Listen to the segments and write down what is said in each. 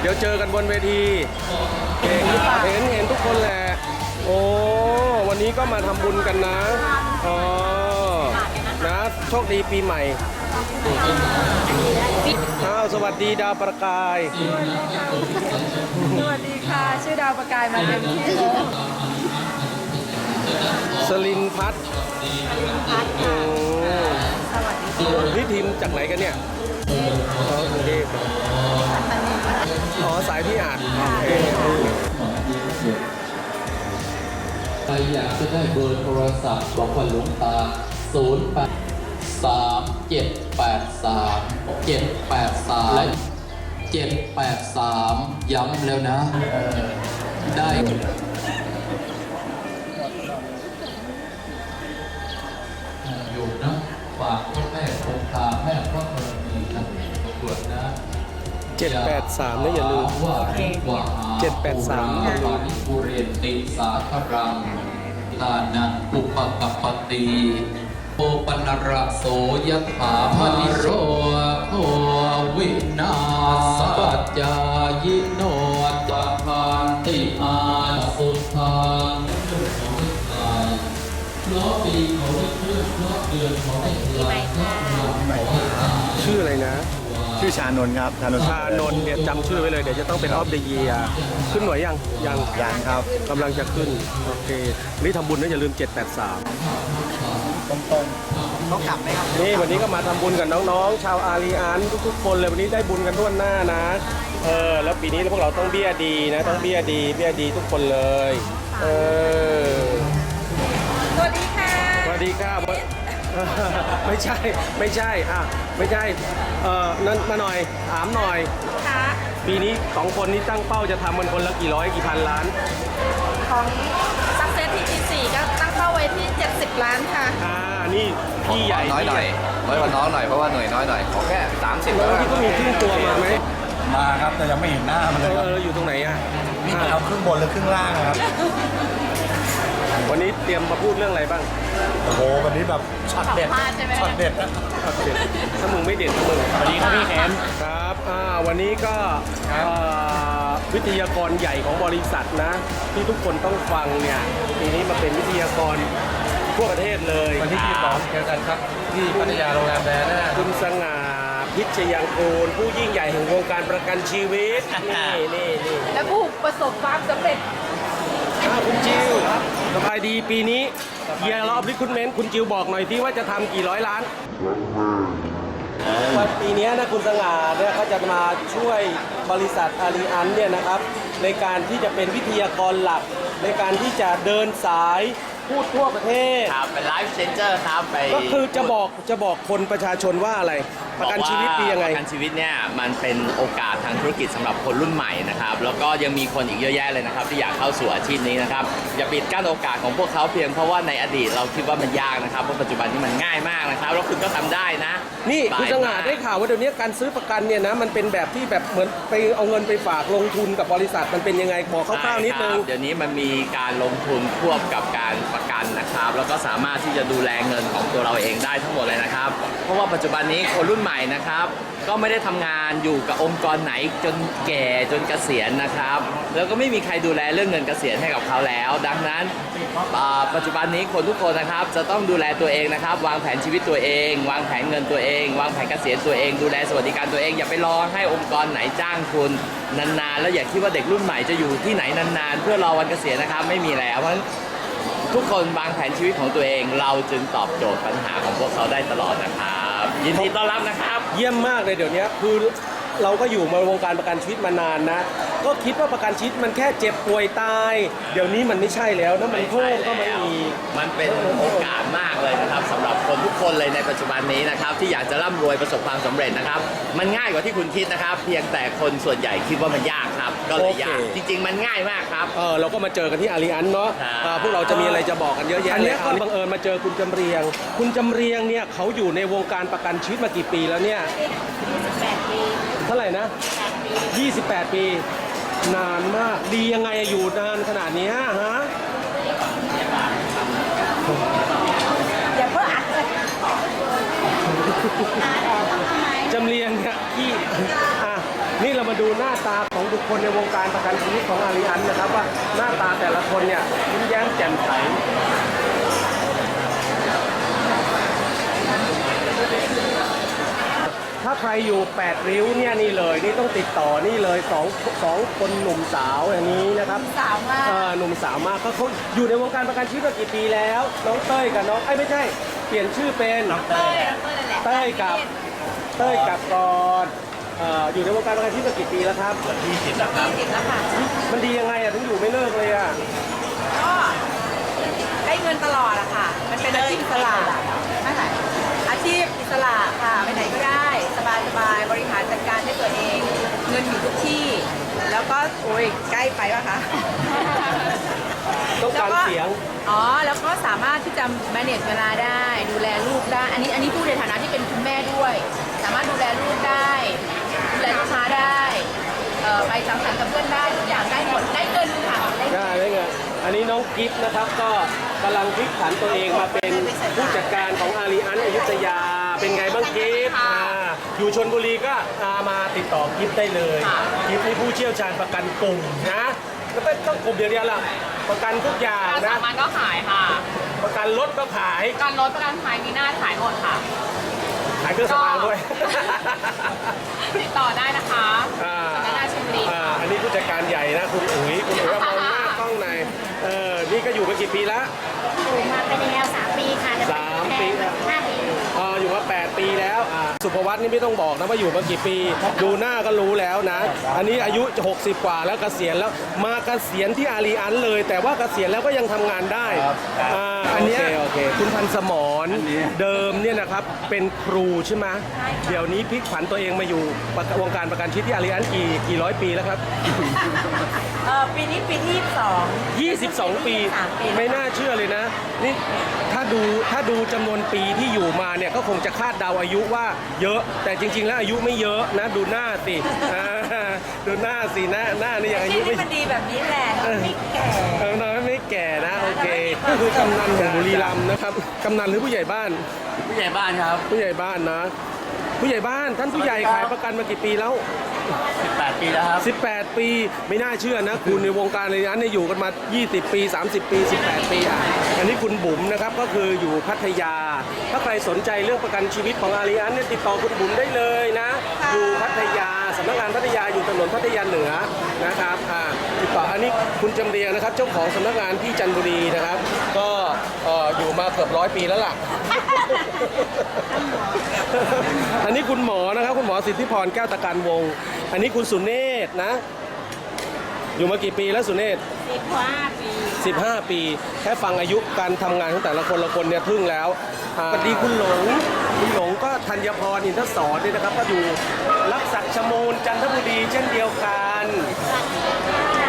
เดี๋ยวเจอกันบนเวทีเก่งเห็นเห็นทุกคนแหละ โอ้ วันนี้ก็มาทำบุญกันนะ อ๋อ นะ โชคดีปีใหม่อ้าวสวัสดีดาวประกาย สวัสดีค่ะ ชื่อดาวประกายมาเต็มที่เลยสลินพัฒน์พัดโอ้ค่ะสวัสดีนี่ทีมจากไหนกันเนี่ยอ๋อกรุงเทพ อ๋อสายพี่อาจโอเคใครอยากจะได้เบอร์โทรศัพท์บอกว่าหลวงตา 0 8 3 7 8 3 7 8 3 7 8 3 ย้ำแล้วนะ ได้ 783นะอย่าลืม783อย่าลืมปุเรนติสาครังทานันอุปกัปปติโอปนระโสยถาพนิโรโทวินาสปัจจายิโนจาพันติอาสุทังเรื่องของไม่ตายเพราะปีเขาได้เคลื่อนเพราะเดือนเขาได้กลางเพราะวันเขาได้ตายชื่ออะไรนะ ชื่อชานนท์ครับชานนท์ชานนท์เนี่ยจำชื่อไว้เลยเดี๋ยวจะต้องเป็นออฟเดอะเยียขึ้นหน่วยยังยังยังครับกำลังจะขึ้นโอเคนี่ทำบุญนะอย่าลืม 783ตรงๆต้องกลับไหมครับนี่วันนี้ก็มาทำบุญกับน้องๆ ชาวอารีอานทุกๆคนเลยวันนี้ได้บุญกันทั่วหน้านะเออแล้วปีนี้พวกเราต้องเบี้ยดีนะต้องเบี้ยดีเบี้ยดีทุกคนเลยเออสวัสดีค่ะสวัสดีครับ ไม่ใช่ไม่ใช่อะไม่ใช่เออนั่นมาหน่อยถามหน่อย ค่ะปีนี้สองคนนี้ตั้งเป้าจะทำมันคนละกี่ร้อยกี่พันล้านของ Success TG4 ก็ตั้งเป้าไว้ที่ 70 ล้านค่ะ อ่านี่พี่ใหญ่น้อยหน่อยน้อยกว่าน้องหน่อยเพราะว่าหน่วยน้อยหน่อยขอแค่30แล้วที่ก็มีครึ่งตัวมาไหมมาครับแต่ยังไม่เห็นหน้ามันเอเลยครับออยู่ตรงไหนอะนี่เอาครึ่งบนหรือครึ่งล่างนะครับ วันนี้เตรียมมาพูดเรื่องอะไรบ้างโอ้โหวันนี้แบบช็อตเด็ดสัมภาษณ์ใช่ไหม ช็อตเด็ดนะโอเคถ้ามึงไม่เด่นถ้ามึงสวัสดีครับพี่แคมครับอ่าวันนี้ก็เอ่อวิทยากรใหญ่ของบริษัทนะ ที่ทุกคนต้องฟังเนี่ยปีนี้มาเป็นวิทยากรทั่วประเทศเลยวันที่22เจอกันครับ ที่พัทยาโรงแรมแดน่าคุณสง่าพิชยังกูลผู้ยิ่งใหญ่แห่งวงการประกันชีวิตนี่นี่นี่และผู้ประสบความสำเร็จอ่าคุณจิว สบายดีปีนี้เยียร์รอบริคุนเมนต์คุณจิวบอกหน่อยที่ว่าจะทำกี่ร้อยล้านวันปีนี้นะคุณสง่าเนี่ยเขาจะมาช่วยบริษัทอารีอันเนี่ยนะครับ ในการที่จะเป็นวิทยากรหลัก ในการที่จะเดินสาย พูดทั่วประเทศ ครับเป็นไลฟ์เซนเจอร์ครับไปก็คือจะบอกจะบอกคนประชาชนว่าอะไร ประกันชีวิตปียังไง ประกันชีวิตเนี่ยมันเป็นโอกาสทางธุรกิจสำหรับคนรุ่นใหม่นะครับ แล้วก็ยังมีคนอีกเยอะแยะเลยนะครับ ที่อยากเข้าสู่อาชีพนี้นะครับ อย่าปิดกั้นโอกาสของพวกเขาเพียงเพราะว่าในอดีตเราคิดว่ามันยากนะครับเพราะปัจจุบันนี้มันง่ายมากนะครับ แล้วคุณก็ทำได้นะนี่สบยคุณสง่ามกได้ข่าวว่าเดี๋ยวนี้การซื้อประกันเนี่ยนะมันเป็นแบบที่แบบเหมือนไปเอาเงินไปฝากลงทุนกับบริษัทมันเป็นยังไงบอกคร่าวๆนิดนึง ใช่ครับเดี๋ยวนี้มันมีการลงทุนควบกับการประกันนะครับ แล้วก็สามารถที่จะดูแลเงินของตัวเราเองได้ทั้งหมดเลยนะครับ เพราะว่าปัจจุบันนี้คนรุ่นใหม่นะครับ ก็ไม่ได้ทำงานอยู่กับองค์กรไหนจนแก่จนเกษียณนะครับ แล้วก็ไม่มีใครดูแลเรื่องเงินเกษียณให้กับเขาแล้ว ดังนั้นปัจจุบันนี้คนทุกคนนะครับ จะต้องดูแลตัวเองนะครับ วางแผนชีวิตตัวเอง วางแผนเงินตัวเอง วางแผนเกษียณตัวเอง ดูแลสวัสดิการตัวเอง อย่าไปรอให้องค์กรไหนจ้างคุณนานๆ แล้วอย่าคิดว่าเด็กรุ่นใหม่จะอยู่ที่ไหนนานๆ เพื่อรอวันเกษียณนะครับ ไม่มีแล้วเพราะ ทุกคนวางแผนชีวิตของตัวเอง เราจึงตอบโจทย์ปัญหาของพวกเขาได้ตลอดนะครับ ยินดีต้อนรับนะครับ เยี่ยมมากเลยเดี๋ยวนี้คือเราก็อยู่มาวงการประกันชีวิตมานานนะ ก็คิดว่าประกันชีวิตมันแค่เจ็บป่วยตาย เดี๋ยวนี้มันไม่ใช่แล้วนะมันเพิ่มก็มาอีก มันเป็นโอกาสมากเลยนะครับสำหรับคนทุกคนเลยในปัจจุบันนี้นะครับ ที่อยากจะร่ำรวยประสบความสำเร็จนะครับ มันง่ายกว่าที่คุณคิดนะครับ เพียงแต่คนส่วนใหญ่คิดว่ามันยากครับ ก็เลยยากโอเค จริง ๆ มันง่ายมากครับ เออเราก็มาเจอกันที่อารีอันเนาะครับ อ่าพวกเราจะมีอะไรจะบอกกันเยอะแยะอันนี้ก็ บังเอิญมาเจอคุณจำเรียง คุณจำเรียงเนี่ยเขาอยู่ในวงการประกันชีวิตมากี่ปีแล้วเนี่ย28ปีเท่าไหร่นะ28 ปี นานมากดียังไงอยู่นานขนาดเนี้ยฮะอย่าเพิ่งอ่านจำเรียงเนี่ยที่อะ นี่เรามาดูหน้าตาของบุคคลในวงการประกันชีวิตของอารีอันนะครับว่าหน้าตาแต่ละคนเนี่ยยิ้มแย้มแจ่มใสถ้าใครอยู่แปดริ้วเนี่ยนี่เลยนี่ต้องติดต่อนี่เลยสองสองคนหนุ่มสาวอย่างนี้นะครับสาวมากเออหนุ่มสาวมากเขาเขาอยู่ในวงการประกันชีวิตมากี่ปีแล้ว น้องเต้ยกับน้องไอ้ยไม่ใช่ เปลี่ยนชื่อเป็นเต้ยเต้ยนั่นแหละเต้ยกับเต้ยกับกอน เอ่ออยู่ในวงการประกันชีวิตมากี่ปีแล้วครับ ยี่สิบแล้วค่ะ มันดียังไงอะถึงอยู่ไม่เลิกเลยอะ ก็ได้เงินตลอดอะค่ะ มันเป็นอาชีพอิสระไม่ไหนอาชีพอิสระค่ะ ไปไหนก็ได้ สบายสบายๆบริหารจัดการให้ตัวเอง เงินอยู่ทุกที่ แล้วก็ โอ้ยใกล้ไปปะคะ ต้องการแล้วเสียง อ๋อ แล้วก็สามารถที่จะ manage เวลาได้ ดูแลลูกได้ อันนี้ อันนี้พูดในฐานะที่เป็นคุณแม่ด้วย สามารถดูแลลูกได้ดูแลลูกค้า ได้เอ่อไปสังสรรค์กับเพื่อนได้ทุกอย่างได้หมดได้เงินค่ะได้เงิน ได้ได้ไงอันนี้น้องกิฟต์นะครับก็กำลังพลิกผันตัวเองมาเป็นผู้จัดการของอารีอันอยุธยา เป็นไงบ้างกิฟต์อ่าอยู่ชนบุรีก็อ่ามาติดต่อกิฟต์ได้เลยกิฟต์นี่ผู้เชี่ยวชาญประกันกลุ่มนะแล้วก็ต้องกลุ่มเดียวๆล่ะประกันทุกอย่างการนะสามัญก็ขายค่ะประกันรถก็ขายการรถประกันภัยมีหน้าขายหมดค่ะขายเครื่องสำอางด้วย ติดต่อได้นะคะอ่า สำนักงานชลบุรี อ่าอันนี้ผู้จัดการใหญ่นะ คุณอุ๋ยคุณอุ๋ยมองหน้ากล้องในอยเออนี่ก็อยู่มากี่ปีแล้วอยู่มาเป็นแนวสามปีค่ะจะ สามปีแล้ว ห้าปี อ่าอยู่มา 8 ปีแล้วอ่า สุภวัตนี่ไม่ต้องบอกนะว่าอยู่มากี่ปี ดูหน้าก็รู้แล้วนะ อันนี้อายุ60 กว่าแล้วเกษียณแล้วมาเกษียณที่อารีอันเลย แต่ว่าเกษียณแล้วก็ยังทำงานได้อ่าอันเนี้ยคุณพันธ์สมรเดิมเนี่ยนะครับเป็นครูใช่ไหมเดี๋ยวนี้พลิกผันตัวเองมาอยู่ประวงการประกันชีวิตที่อารีอันกี่กี่ร้อยปีแล้วครับเออปีนี้ปีที่22 22ปี23ปี ไม่น่าเชื่อเลยนะนี่ถ้า ดูถ้าดูจำนวนปีที่อยู่มาเนี่ยก็คงจะคาดเดาอายุว่าเยอะ แต่จริง ๆ แล้วอายุไม่เยอะนะดูหน้าสิอ่าดูหน้าสิหน้าหน้านี่ยังอายุที่ไม่มันดีแบบนี้แหละไม่แก่เออน้อยไม่แก่นะโอเคก็คือกำนันของบุรีรัมย์นะครับกำนันหรือผู้ใหญ่บ้าน ผู้ใหญ่บ้านครับ ผู้ใหญ่บ้านนะ ผู้ใหญ่บ้านท่านผู้ใหญ่ขายประกันมากี่ปีแล้ว 18 ปีแล้วครับ 18 ปีไม่น่าเชื่อนะ คุณในวงการเลยนั้นเนี่ยอยู่กันมา 20 ปี 30 ปี 18 ปีอะอันนี้คุณบุ๋มนะครับก็คืออยู่พัทยา ถ้าใครสนใจเรื่องประกันชีวิตของอารีอันเนี่ยติดต่อคุณบุ๋มได้เลยนะ อยู่พัทยา สำนักงานพัทยาอยู่ถนนพัทยาเหนือนะครับอ่าติดต่ออันนี้คุณจำเรียงนะครับ เจ้าของสำนักงานที่จันทบุรีนะครับ ก็เอ่ออยู่มาเกือบร้อยปีแล้วล่ะ อันนี้คุณหมอนะครับ คุณหมอสิทธิพรแก้วตะการวงศ์อันนี้คุณสุเนศนะ อยู่มากี่ปีแล้วสุเนศ สิบกว่าปี 15 ปี แค่ฟังอายุการทำงานของแต่ละคนละคนเนี่ยทึ่งแล้วอ่าสวัสดีคุณหลง คุณหลงก็ธัญพรอินทศรเนี่ยนะครับ ก็อยู่รักษักชมูลจันทบุรีเช่นเดียวกัน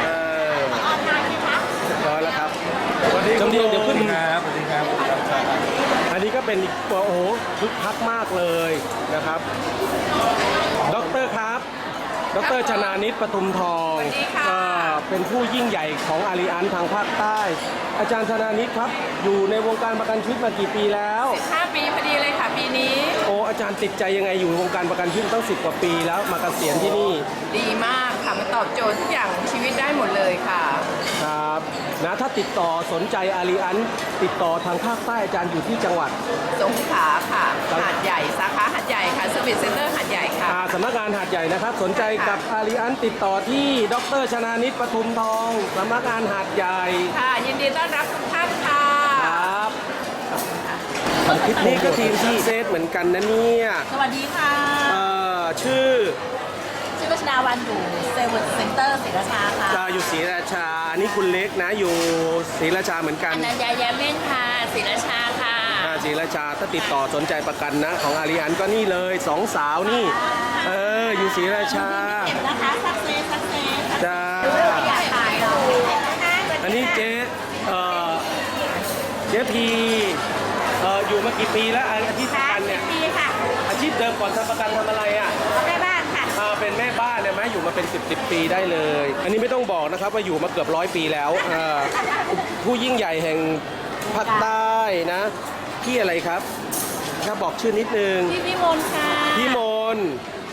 เออออนไลน์ไหมคะพอแล้วครับสวัสดีจำเรียงเดี๋ยวขึ้น ครับสวัสดีครับอันนี้ก็เป็นอีกโอ้โหคึกคักมากเลยนะครับ ด็อกเตอร์ครับ ดรชนานิตปทุมทองสวัสดีค่ะก็เป็นผู้ยิ่งใหญ่ของอารีอันทางภาคใต้ อาจารย์ชนานิตครับ อยู่ในวงการประกันชีวิตมากี่ปีแล้ว5ปีพอดีเลยค่ะปีนี้ โอ้อาจารย์ติดใจยังไงอยู่วงการประกันชีวิตตั้งสิบกว่าปีแล้วมาเกษียณที่นี่ดีมากค่ะมันตอบโจทย์ทุกอย่างของชีวิตได้หมดเลยค่ะ ครับนะถ้าติดต่อสนใจอารีอันติดต่อทางภาคใต้อาจารย์อยู่ที่จังหวัด สงขลาค่ะครับหาดใหญ่สาขาหาดใหญ่ค่ะสวิตเซ็นเตอร์หาดใหญ่ค่ะอ่าสำนักงานหาดใหญ่นะครับ สนใจกับอารีอันติดต่อที่ดรชนานิตปทุมทองสำนักงานหาดใหญ่ ค่ะ ยินดีต้อนรับทุกท่านค่ะครับ นี่ก็ทีมซักเซสเหมือนกันนะเนี่ยสวัสดีค่ะ เอ่อชื่อชื่อวัชนาวันอยู่เซเวิร์ดเซ็นเตอร์ศรีราชาค่ะจะอยู่ศรีราชาอันนี้คุณเล็กนะอยู่ศรีราชาเหมือนกันอนัญญายาเม่นค่ะศรีราชาค่ะอ่าศรีราชาถ้าติดต่อสนใจประกันนะ ของอารีอันก็นี่เลยสองสาวนี่ เอออยู่ศรีราชาเก็บนะคะสักเซสสักเซสจ้าอยากขายหรออันนี้เจ๊เอ่อเจ๊พีเอ่ออยู่มากี่ปีแล้วอาชีพประกันเนี่ยปีค่ะอาชีพเดิมก่อนทำประกันทำอะไรอะแม่บ้านค่ะ อ่าเป็นแม่บ้านเนี่ยไหมอยู่มาเป็น 10บสปีได้เลย อันนี้ไม่ต้องบอกนะครับว่าอยู่มาเกือบร้อยปีแล้วอ่าผู้ยิ่งใหญ่แห่งภาคใต้นะพี่อะไรครับถ้าบอกชื่อนิดนึง พี่วิมลค่ะพี่มน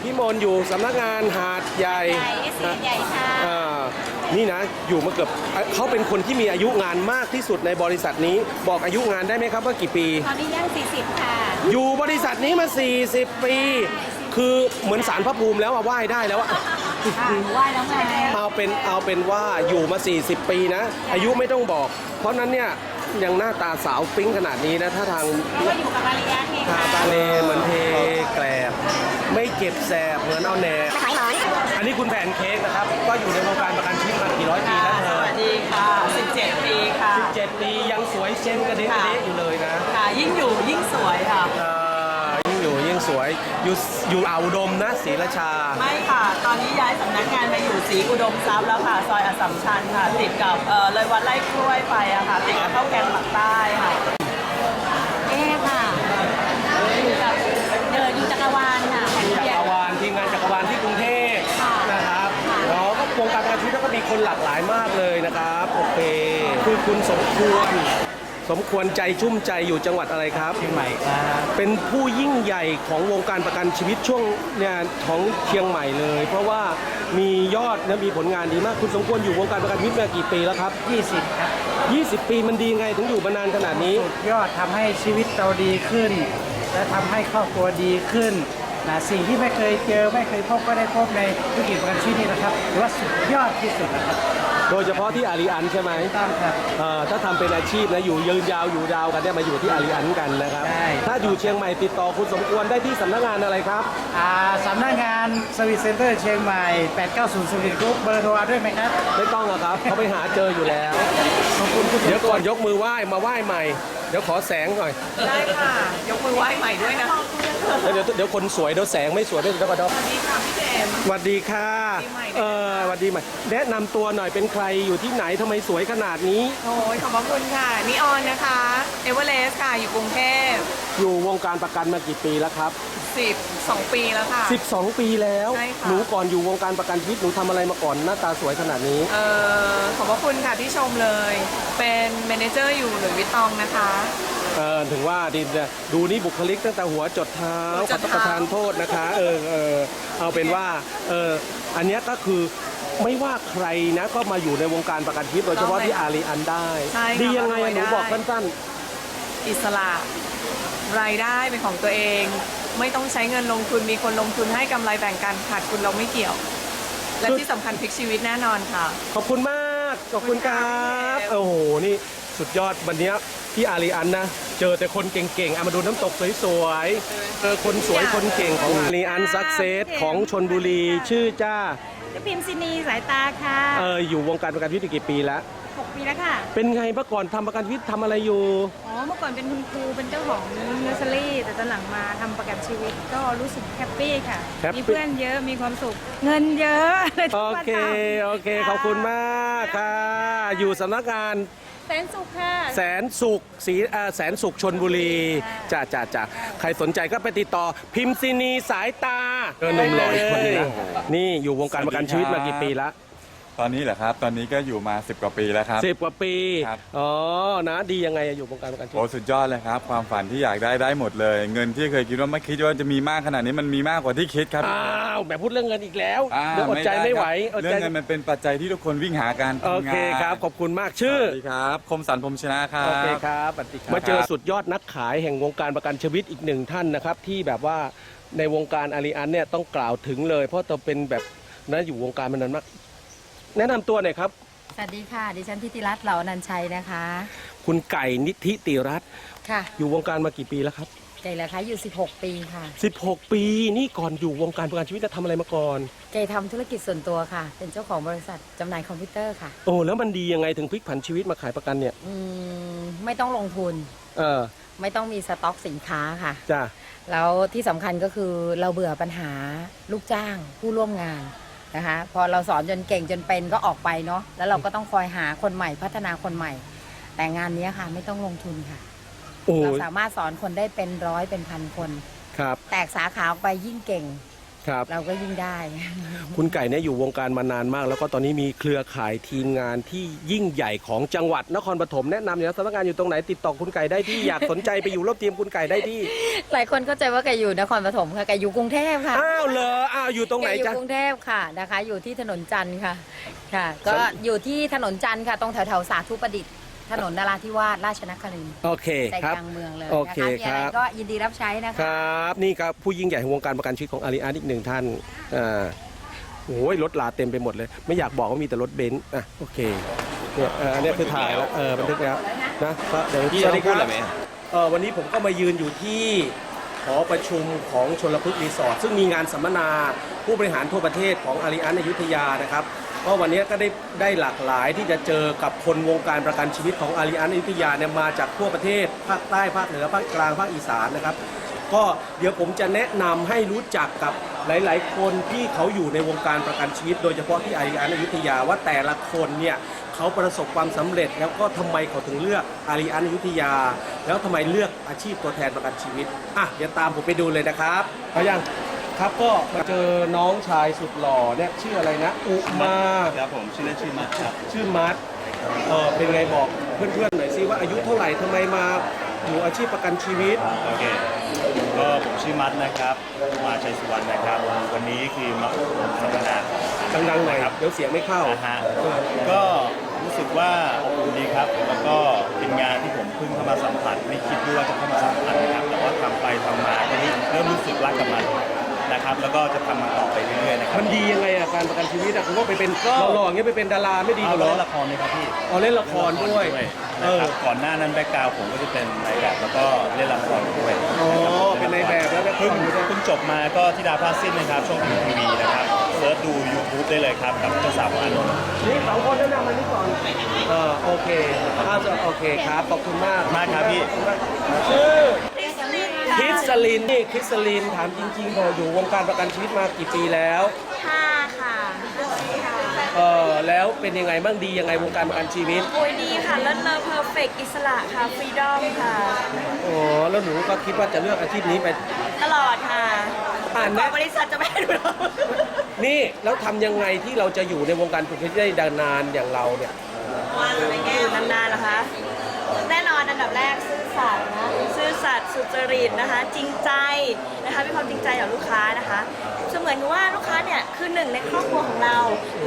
พี่มนต์อยู่สำนักงานหาดใหญ่ใหญ่สีใหญ่ค่ะ อ่า นี่นะอยู่มาเกือบเขาเป็นคนที่มีอายุงานมากที่สุดในบริษัทนี้ บอกอายุงานได้ไหมครับว่ากี่ปี ตอนนี้ย่าง40 ค่ะ อยู่บริษัทนี้มา 40 ปี คือเหมือนสารพระภูมิแล้วอะไหว้ได้แล้วอะไหว้แล้วไงเอาเป็นเอาเป็นว่าอยู่มา 40 ปีนะ อายุไม่ต้องบอก เพราะนั้นเนี่ยยังหน้าตาสาวปิ๊งขนาดนี้นะ ถ้าทางเพราะว่าอยู่กับมาริยาเองทาค่ะ ตาเลเหมือนเทแกลบไม่เก็บแสบเหมือนเอาแหนบอั นนี้คุณแผนเค้กนะครับ ก็อยู่ในวงการประกันชีวิตมากี่ร้อยปีแล้วเธสอวัสดีค่ะ 17 ปีค่ะ17ปียังสวยเช่นกระเดะกระเดะอยู่เลยนะค่ะ ยิ่งอยู่ยิ่งสวยค่ะ อ่ายิ่งอยู่ยิ่งสวยอยู่อยู่อ่าวอุดมนะศรีราชา ไม่ค่ะ ตอนนี้ย้ายสำนักงานมาอยู่ศรีอุดมทรัพย์แล้วค่ะ ซอยอสสัมชัญค่ะ ติดกับเอ่อเลยวัดไร่กล้วยไปอะค่ะ ติดกับข้าวแกงปักใต้ค่ะ การประกันชีวิตก็มีคนหลากหลายมากเลยนะครับโอเคคือคุณสมควร สมควรใจชุ่มใจอยู่จังหวัดอะไรครับ เชียงใหม่ครับเป็นผู้ยิ่งใหญ่ของวงการประกันชีวิตช่วงเนี่ยของเชียงใหม่เลย เพราะว่ามียอดและมีผลงานดีมากคุณสมควรอยู่วงการประกันชีวิตมากี่ปีแล้วครับ 20 ครับ 20 ปีมันดีไงถึงอยู่มานานขนาดนี้ สุดยอดทำให้ชีวิตเราดีขึ้น และทำให้ครอบครัวดีขึ้น นะสิ่งที่ไม่เคยเจอไม่เคยพบก็ได้พบในธุรกิจประกันชีวิตนี่นะครับถือว่าสุดยอดที่สุดนะครับโดยเฉพาะที่อารีอันใช่ไหมต้องครับ เอ่อถ้าทำเป็นอาชีพนะอยู่ยืนยาวอยู่ดาวกันเนี่ยมาอยู่ที่อารีอันกันนะครับ ใช่ ถ้าอยู่เชียงใหม่ติดต่อคุณสมควรได้ที่สำนักงานอะไรครับ อ่าสำนักงานสวิตเซ็นเตอร์เชียงใหม่ 890สวิตกรุ๊ปเบอร์โทรด้วยไหมครับ ไม่ต้องอะครับเขาไปหาเจออยู่แล้ว ขอบคุณคุณเดี๋ยวก่อนยกมือไหว้มาไหว้ใหม่ เดี๋ยวขอแสงหน่อย ได้ค่ะ ยกมือไหว้ใหม่ด้วยนะ แล้วเดี๋ยวเดี๋ยวคนสวยเดี๋ยวแสงไม่สวยเดี๋ยวเดี๋ยวก่อนเดี๋ยวสวัสดีค่ะพี่เจมส์ สวัสดีค่ะปีใหม่ด้วยนะคะ เออสวัสดีใหม่แนะนำตัวหน่อยเป็นใครอยู่ที่ไหนทำไมสวยขนาดนี้ โอ้ยขอบพระคุณค่ะนี่ออนนะคะ เอเวอเรสต์ค่ะ อยู่กรุงเทพอยู่วงการประกันมากี่ปีแล้วครับ12ปีแล้วค่ะ 12 ปีแล้ว ใช่ค่ะ หนูก่อนอยู่วงการประกันชีวิตหนูทำอะไรมาก่อนหน้าตาสวยขนาดนี้ เอ่อขอบพระคุณค่ะที่ชมเลย เป็นเมเนเจอร์อยู่หลุยส์วิตตองนะคะ เออถึงว่าดิเนี่ยดูนี่บุคลิกตั้งแต่หัวจดเท้าหัวขจอดประเท้าทานโทษนะคะ เออเออเอาเป็นว่าเอออันเนี้ยก็คือไม่ว่าใครนะก็มาอยู่ในวงการประกันชีวิตโดยเฉพาะที่อารีอันได้ ใช่ค่ะดียังไงอะหนูได้ บอกสั้นอิสระรายได้เป็นของตัวเอง ไม่ต้องใช้เงินลงทุนมีคนลงทุนให้กำไรแบ่งกันขาดคุณเราไม่เกี่ยว และที่สำคัญพลิกชีวิตแน่นอนค่ะ ๆ ขอบคุณมาก ขอบคุณครับขอบคุณค่ะโอ้โห นี่สุดยอดวันเนี้ย ที่อารีอันนะ เจอแต่คนเก่งๆเอามาดูน้ำตกสวยๆเจอคนสวยคนเก่งของอารีอันซักเซสของชนบุรีชื่อจ้าจะพิมพ์ซินีสายตาค่ะเอออยู่วงการประกันชีวิตกี่ปีแล้ว6ปีแล้วค่ะ เป็นไงเมื่อก่อนทำประกันชีวิตทำอะไรอยู่ อ๋อ เมื่อก่อนเป็นคุณครู เป็นเจ้าของเนอร์เซอรี่ แต่ตอนหลังมาทำประกันชีวิตก็รู้สึกแฮปปี้ค่ะแฮปปี้มีเพื่อนเยอะ มีความสุข เงินเยอะเลยทุโอกวันเคทำโอเค ขอบคุณมากค่ะ อยู่สำนักงาน แสนสุขค่ะ แสนสุขสีเอ่อแสนสุขชนบุรีจ้าจ้าจ้าใครสนใจก็ไปติดต่อพิมพ์ซินีสายตาเออหนุ่มหล่ออีกคนนึงนะนี่อยู่วงการประกันชีวิตมากี่ปีละ ตอนนี้เหรอครับ ตอนนี้ก็อยู่มา 10 กว่าปีแล้วครับ สิบกว่าปี ครับ อ๋อ นะ ดียังไงอะอยู่วงการประกันชีโอ้วิตสุดยอดเลยครับ ความฝันที่อยากได้ได้หมดเลย เงินที่เคยคิดว่าไม่คิดว่าจะมีมากขนาดนี้มันมีมากกว่าที่คิดครับอ้าวแหมพูดเรื่องเงินอีกแล้วอ่าเดี๋ยวอดใจไม่ไหวอดเรื่อใจงเงินมันเป็นปัจจัยที่ทุกคนวิ่งหากันโอเคครับ ขอบคุณมากชื่อ สวัสดีครับ คมสันพรหมชนะครับ โอเคครับสวัสดีครับ มาเจอสุดยอดนักขายแห่งวงการประกันชีวิตอีกหนึ่งท่านนะครับ ที่แบบว่าในวงการอารีอันเนี่ยต้องกล่าวถึงเลย เพราะเราเป็นแบบนะอยู่วงการมานานมาก แนะนำตัวหน่อยครับ สวัสดีค่ะ ดิฉันทิติรัตน์เหล่านันชัยนะคะ คุณไก่นิธิติรัตน์ค่ะอยู่วงการมากี่ปีแล้วครับเกย์ละคะอยู่ 16 ปีค่ะ16 ปีนี่ก่อนอยู่วงการประกันชีวิตจะทำอะไรมาก่อน เกย์ทำธุรกิจส่วนตัวค่ะ เป็นเจ้าของบริษัทจำหน่ายคอมพิวเตอร์ค่ะ โอ้แล้วมันดียังไงถึงพลิกผันชีวิตมาขายประกันเนี่ย อืม ไม่ต้องลงทุน เออไม่ต้องมีสต็อกสินค้าค่ะ จ้าแล้วที่สำคัญก็คือเราเบื่อปัญหาลูกจ้างผู้ร่วมงาน นะคะพอเราสอนจนเก่งจนเป็นก็ออกไปเนาะแล้วเราก็ต้องคอยหาคนใหม่พัฒนาคนใหม่ แต่งานเนี้ยค่ะไม่ต้องลงทุนค่ะ โอ้เรายสามารถสอนคนได้เป็นร้อยเป็นพันคน ครับ แตกสาขาออกไปยิ่งเก่ง ครับ เราก็ยิ่งได้ คุณไก่เนี่ยอยู่วงการมานานมาก แล้วก็ตอนนี้มีเครือข่ายทีมงานที่ยิ่งใหญ่ของจังหวัดนครปฐมแนะนำอย่างสำนักงานอยู่ตรงไหนติดต่อคุณไก่ได้ที่อยากสนใจไปอยู่ร่วมทีมคุณไก่ได้ที่หลายคนเข้าใจว่าแกอยู่นครปฐมค่ะแกอยู่กรุงเทพค่ะอ้าวเหรออ้าวอยู่ตรงไหนแกอยู่จ๊ะ กรุงเทพค่ะนะคะ อยู่ที่ถนนจันทร์ค่ะค่ะ ก็อยู่ที่ถนนจันทร์ค่ะ ตรงแถวแถวๆสาธุประดิษฐ์ ถนนนราธิวาสราชนครินทร์โอเคใจครับ กลางเมืองเลยโอนะเคคะมีคอะไรรับก็ยินดีรับใช้นะคคะ รับนี่ครับผู้ยิ่งใหญ่ของวงการประกันชีวิตของอารีอาร์อีกหนึ่งท่านอ่าโอ้ยรถลาเต็มไปหมดเลย ไม่อยากบอกว่ามีแต่รถเบนซ์อะโอเคเนี่ยเอออันเนี้ยคือถ่ายแล้วเออบันทึกแล้วนะก็เดี๋ยวพี่สวัสดีต้องพูดคอะไรรับไหมเออวันนี้ผมก็มายืนอยู่ที่หอประชุมของชลพฤกษ์รีสอร์ทซึ่งมีงานสัมมนาผู้บริหารทั่วประเทศของอารีอันอยุธยานะครับ ก็วันนี้ก็ได้ได้หลากหลายที่จะเจอกับคนวงการประกันชีวิตของอารีอันอยุธยาเนี่ยมาจากทั่วประเทศภาคใต้ภาคเหนือภาคกลางภาคอีสานนะครับ ก็เดี๋ยวผมจะแนะนำให้รู้จักกับหลาย ๆ คนที่เขาอยู่ในวงการประกันชีวิต โดยเฉพาะที่อารีอันอยุธยาว่าแต่ละคนเนี่ยเขาประสบความสำเร็จ แล้วก็ทำไมเขาถึงเลือกอารีอันอยุธยา แล้วทำไมเลือกอาชีพตัวแทนประกันชีวิตอะเดี๋ยวตามผมไปดูเลยนะครับเอายัง ครับก็มาเจอน้องชายสุดหล่อเนี่ยชื่ออะไรนะ อุมา ครับผมชื่อเล่นชื่อมัดครับชื่อมัดเออเป็นไงบอกเพื่อนๆหน่อยสิว่าอายุเท่าไหร่ทำไมมาอยู่อาชีพประกันชีวิต โอเคก็ผมชื่อมัดนะครับมาชัยสุวรรณนะครับ วันนี้คือมาอบรมสัมมนาดังๆหน่อยครับเดี๋ยวเสียงไม่เข้า นะฮะก็รู้สึกว่าอบอุ่นดีครับ แล้วก็เป็นงานที่ผมเพิ่งเข้ามาสัมผัส ไม่คิดด้วยว่าจะเข้ามาสัมผัสนะครับแต่ว่าทำไปทำมาก็เริ่มรู้สึกรักกับมัน นะครับ แล้วก็จะทำมันต่อไปเรื่อยๆนะครับมันดียังไงอะการประกันชีวิตอะคุณว่าไปเป็นหล่อๆอย่างเงี้ยไปเป็นดาราไม่ดีกเอาว่าเหรเล่อนละครไหมครับพี่เอาเล่นละครด้วยเอนะอครับก่อนหน้านั้นแบ็กกราวผมก็จะเป็นนายแบบแล้วก็เล่นละครด้วยอ๋อนะครับเป็นนายแบบแล้วเพิ่ง background ด้วย เพิ่งจบมาก็ที่ดาพลาสิ้นนะครับ ช่องทีวีนะครับเซิร์ชดู YouTube ได้เลยครับกับเจ้าสาวอานนท์ นี่สองคนแนะนำมานี่ก่อนเออโอเคอ่าโอเคครับ ขอบคุณมากมากครับพี่ชื่อ คริสลินนี่คริสลินถามจริงๆเธออยู่วงการประกันชีวิตมากี่ปีแล้วห้าค่ะค่ะเออแล้วเป็นยังไงบ้างดียังไงวงการประกันชีวิต โอ้ยดีค่ะเลิศเลอเพอร์เฟกอิสระค่ะฟรีดอมค่ะอ๋อแล้วหนูก็คิดว่าจะเลือกอาชีพนี้ไปตลอดค่ะอ่านก่อนะนบริษัทจะไม่ให้ดูเรานี่แล้วทำยังไงที่เราจะอยู่ในวงการประกันชีวิตได้นานอย่างเราเนี่ยว่าจะไม่แก้นานๆเหรอคะ แน่นอนอันดับแรกซื่อสัตย์นะซื่อ สัตย์สุจริตนะคะ จริงใจนะคะมีความจริงใจต่อลูกค้านะคะ เสมือนกับว่าลูกค้าเนี่ยคือหนึ่งในครอบครัวของเรา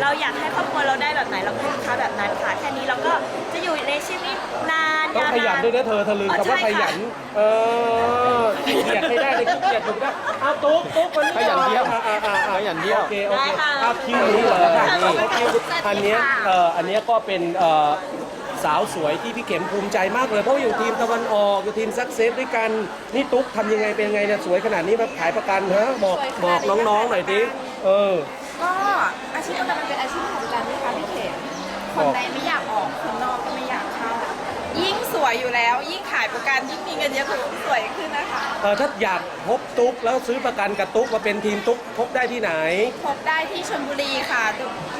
เราอยากให้ครอบครัวเราได้แบบไหนเราก็ให้ลูกค้าแบบนั้นค่ะแค่นี้เราก็จะอยู่ในชีวิตนาน ต้องยาวขยันนานด้วยนะเธอเธอลืมคำว่าขยัน เออขี้เกียจไม่ได้เลยขี้เกียจถูกได้เอาตุ๊กตุ๊กคนนี้ขยันเที่ยวอ่าอ่าอ่าขยันเที่ยว โอเคโอเคเอาคิวนี้เลยค่ะนี่คิวอันเนี้ยเอ่ออันเนี้ยก็เป็นเอ่อสาวสวยที่พี่เข็มภูมิใจมากเลย เพราะว่าอยู่ทีมตะวันออกอยู่ทีมซักเซสด้วยกันนี่ตุ๊กทำยังไงเป็นยังไงเนี่ยสวยขนาดนี้มาขายประกันฮะบอกบอกน้องๆหน่อยดิเออ ก็อาชีพประกันมันเป็นอาชีพของการที่คะพี่เขมคนในไม่อยากออกคนนอกก็ไม่อยากเข้า ยิ่งส วยอยู่แล้ว ยิ่งขายประกันยิ่งมีเงินเยอะก็ยิ่งสวยขึ้นนะคะ เออถ้าอยากพบตุ๊กแล้วซื้อประกันกับตุ๊กมาเป็นทีมตุ๊กพบได้ที่ไหน พบได้ที่ชลบุรีค่ะ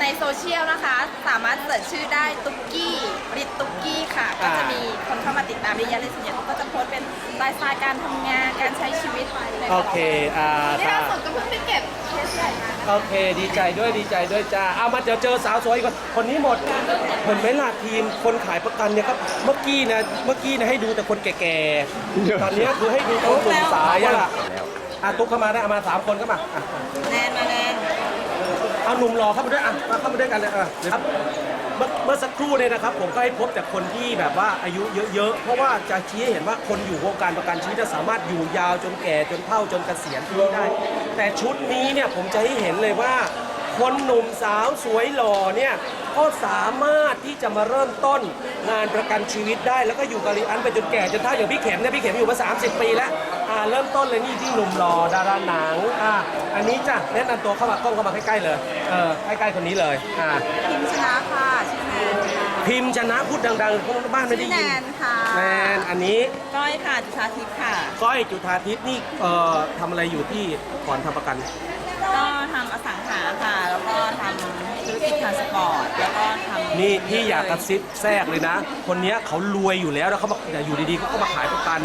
ในโซเชียลนะคะ สามารถเสิร์ชชื่อได้ตุ๊กกี้ริตตุ๊กกี้ค่ะ ก็จะมีคนเข้ามาติดตามเยอะแยะเลยส่วนใหญ่เขาก็จะโพสต์เป็นไลฟ์สไตล์การทำงานการใช้ชีวิตในโอเคอ่าที่ค่ะล่าสุดก็เพิ่งไปเก็บเคสใหญ่มา โอเค ดีใจด้วยดีใจด้วยจ้าเอามาเดี๋ยวเจอสาวสวยอีกคนคนนี้หมดเหมือนไหมล่ะทีมคนขายประกันเนี่ยครับเมื่อกี้นะเมื่อกี้นะให้ดูแต่คนแก่ๆตอนนี้คือให้ดูคนหนุ่มสายอะล่ะอะตุ๊กเข้ามาได้เอามาสามคนเข้ามาอะแนนมาแนนเอาหนุ่มรอเข้ามาด้วยอะมาเข้ามาด้วยกันเลยอะครับ เมื่อเมื่อสักครู่เนี่ยนะครับ ผมก็ให้พบแต่คนที่แบบว่าอายุเยอะๆ เพราะว่าจะชี้ให้เห็นว่าคนอยู่วงการประกันชีวิตจะสามารถอยู่ยาวจนแก่จนเฒ่าจนเกษียณที่นี่ได้ แต่ชุดนี้เนี่ยผมจะให้เห็นเลยว่า คนหนุ่มสาวสวยหล่อเนี่ยก็สามารถที่จะมาเริ่มต้นงานประกันชีวิตได้ แล้วก็อยู่กับรีอันไปจนแก่จนเฒ่าอย่างพี่เข็มเนี่ยพี่เข็มอยู่มา 30 ปีแล้วอ่าเริ่มต้นเลยนี่ที่หนุ่มหล่อดาราหนังอ่าอันนี้จ้ะแนะนำตัวเข้ามากล้องเข้ามาใกล้ๆเลยเออใกล้ๆคนนี้เลยอ่า พิมชนะค่ะ ชื่อแนนค่ะ พิมพ์ชนะพูดดังๆเพราะบ้านไม่ได้ชื่อแนยินนค่ะแนนอันนี้ก้อยค่ะจุธาทิพย์ค่ะ ก้อยจุธาทิพย์นี่เอ่อทำอะไรอยู่ที่ก่อนทำประกัน ก็ทำอสังหาค่ะ แล้วก็ทำธุรกิจทางสปอร์ต แล้วก็ทำนี่พี่อยากกระซิบแทรกเลยนะ คนเนี้ยเขารวยอยู่แล้วแล้วเขามาแต่อยู่ดีๆเขาก็มาขายประกัน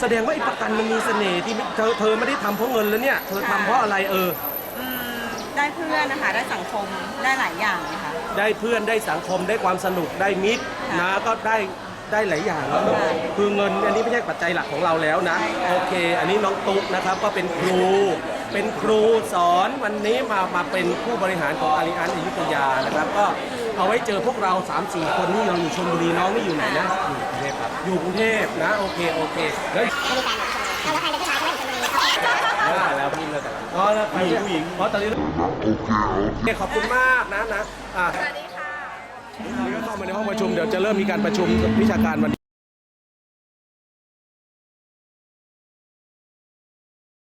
แสดงว่าไอ้ประกันมันมีเสน่ห์ที่ไม่เธอเธอไม่ได้ทำเพราะเงินแล้วเนี่ยเธอทำเพราะอะไรเออ อืได้เพื่อนนะคะ ได้สังคม ได้หลายอย่างนะคะ ได้เพื่อนได้สังคมได้ความสนุกได้มิตรค่ะนะก็ได้ได้หลายอย่างแล้วใช่คือเงินอันนี้ไม่ใช่ปัจจัยหลักของเราแล้วนะใช่ค่ะโอเค อันนี้น้องตุ๊กนะครับก็เป็นครู เป็นครูสอนวันนี้มามาเป็นผู้บริหารของอารีอันอยุธยานะครับก็เอาไว้เจอพวกเรา 3 4 คนที่เราอยู่ชลบุรีน้องนี่อยู่ไหนนะอยู่กรุงเทพครับอยู่กรุงเทพนะโอเคโอเคแล้ว ได้แล้วพี่เลยแต่อ๋อแล้วผู้หญิงผู้หญิงเพราะตอนนี้โอเคโอเคขอบคุณมากนะนะอะสวัสดีค่ะนี่ก็เข้ามาในห้องประชุมเดี๋ยวจะเริ่มมีการประชุมวิชาการวันนี้